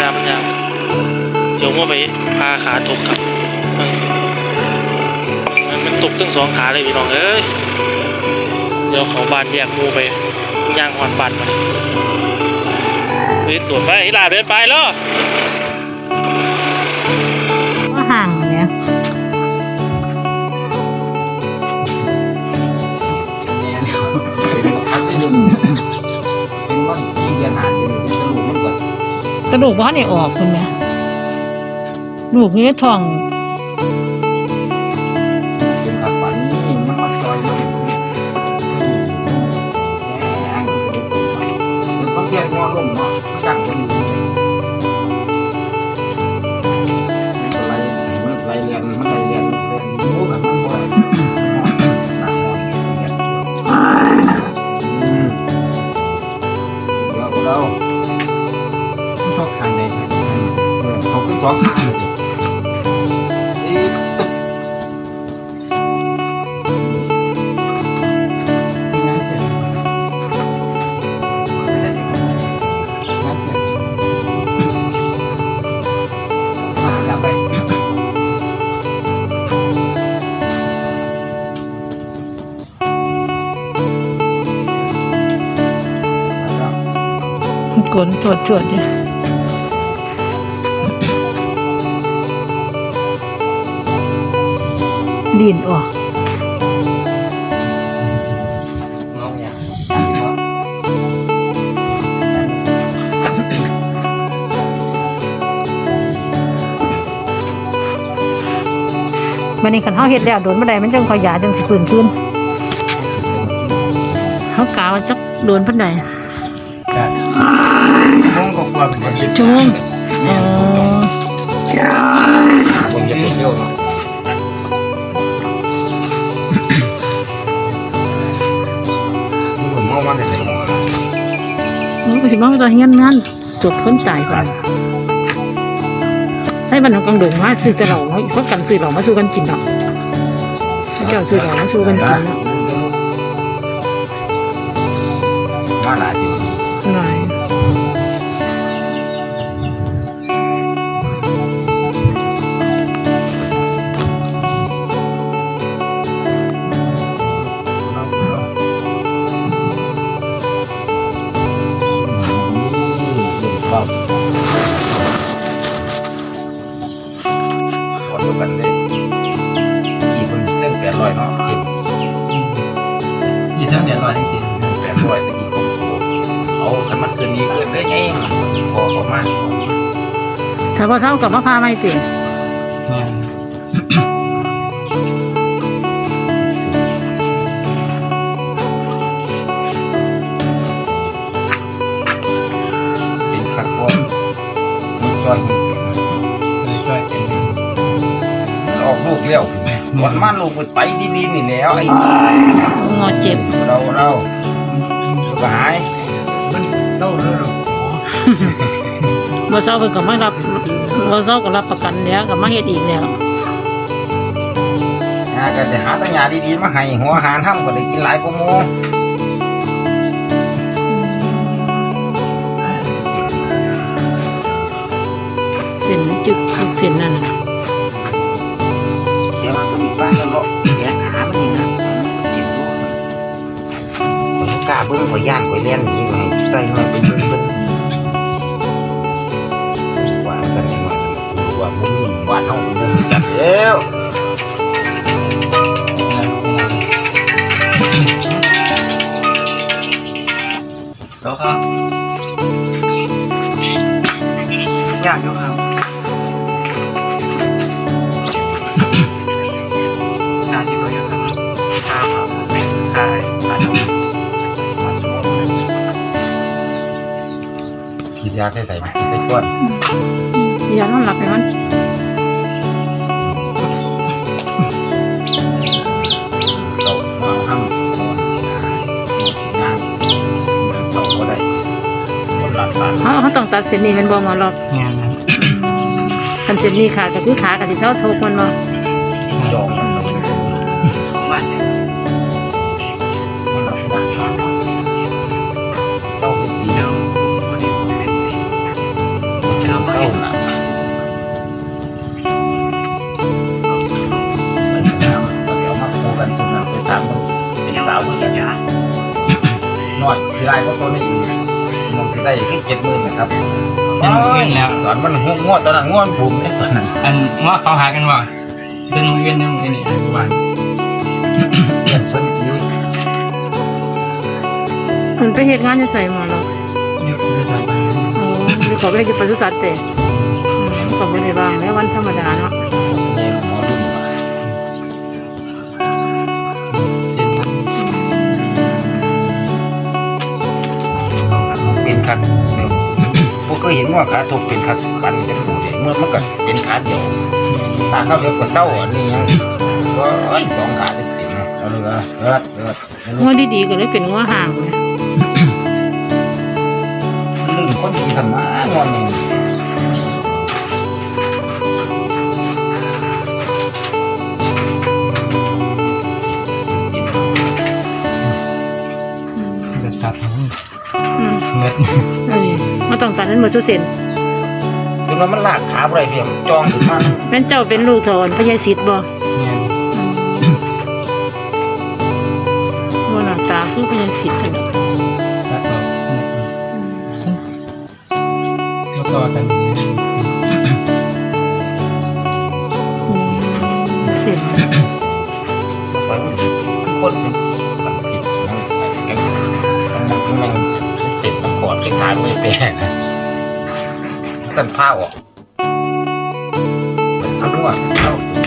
ดามันยางโยมว่าไปพาขาตกครับมันมันตกทั้งสองขาเลยพี่น้องเอ้ยเดี๋ยวเขาบ้านแยกมูไปย่างหอนบ้านมันเดินตรวจไปหลาเดินไปแล้ว กระดูกบ้านนี่ออกคุณแม่ลูกนี่ท้อง นตรวจตรวจอยู่ดินออกวันนี้ขันเฮาเฮ็ดแล้วโดนบ่ได้มันจังขอยยาจังสิปืนขึ้นเฮากาวจักโดนปานใด มองก็กลัวเป็นคนจุ้งอ๋อผมจะเป็นเร็วเนาะผมมองว่าจะใส่หัวมันก็สิมาว่าเฮียนงานจบคนตายก่อนใช่บ้านของกังดงมาซื้อแต่เราเพราะกันซื้อเรามาสู้กันกินเนาะเจ้าซื้อเรามาสู้กันกินเนาะมาหลายอยู่หน่อย กันเลยกี่คนเส้นแปดร้อยเนาะเจ็บยี่ทั้งเดือนร้อยจริงแปดร้อยตะกี้ผมเอาขันมันเกินนี้เกินได้ไงพอเขามาถ้าพอเท่ากับมะพร้าวไม่ติๆแม่นเป็นขัดพวกมันจอยมันเลย ออกลูกเลี้ยวก่อนมาลูกไปดีๆนี่แล้วไอ้งอเจ็บเราเราก็หายมันเต้าเลยหรอพอเท่าเพิ่นก็มารับพอเท่าก็รับประกันแล้วก็มาเฮ็ดอีกแล้วงาก็จะหาแตัวยาดีๆมาให้หัวอาหารห้ำก็ได้กินหลายกว่าหมูเส้นจึกทุกเส้นนั่นน่ะ แต่วมันก็มีบ้านแล้วก็แกะขามันนี่นะเกินลูกมันกล้าเบิ้งหอยย่านหอยเลี้ยนีมาให้ใส่หน่อยเป็นเบิ้งเบิ้งว่ากันหน่อยมันว่ามึงว่าน้องมึงจัดแล้วแล้ว กินยาใส่ใส่กินใส่ก้อนอย่านอนหลับให้มันเรามาห้ำก่อนงานเราก็ได้คนหลักฐานเฮาเฮาต้องตัดเส้นนี้แมันบ่หมอหรอกงานนั้นคันเส้นนี้ขาดก็คือขาก็สิเท่าโทกมันบ่ยอมมันเลยของบ้านเนี่ยคน ลายเพราะตัวนี้อีกมันจะได้ขึ้นเจ็ดหมื่นนะครับเป็นเวียนแล้ว ตอนมันงวงวดตอนนั้นงวดบุ๋มเนี่ยตอนนั้นอันว่าเขาหากันว่าเป็นเวียนนึงนี่อันวันเพิ่นกี้มันไปเหตุงานจะใส่มาแล้วนี่คือทางไปอ๋อหรือเขาไปเฮ็ดอยู่ปศุสัตว์แต่อืมก็ไม่ได้บ้างแล้ววันธรรมดาเนาะ คัดเนี่ยพวกเคยเห็นว่าขาถูกเป็นคัดปันจะหมูเด็เมื่อมันก็เป็นขาเดียวตาเข้าเดียวก็เศร้าอันนี้ยังก็ไอ้สองขาเต็มๆนะเอาเลยว่าเลิศเลิศเลิศงัวดีๆก็เลยเป็นงัวห่างเนี่ยลืมคนดีทำมางอนนี่ ต้องการนั้นหมดสุเซนจนว่ามันลากขาไปเพียงจองถึงมันแม่นเจ้าเป็นลูกถอนพญาศิษย์บ่เนี่ยว่าหน้าตาคือพญาศิษย์จังตัดออกแล้วก็กันอืมเสียง จ็บมันขอดที่ขาไม่เปลนะตันผ้าออกเอาด้วยเอา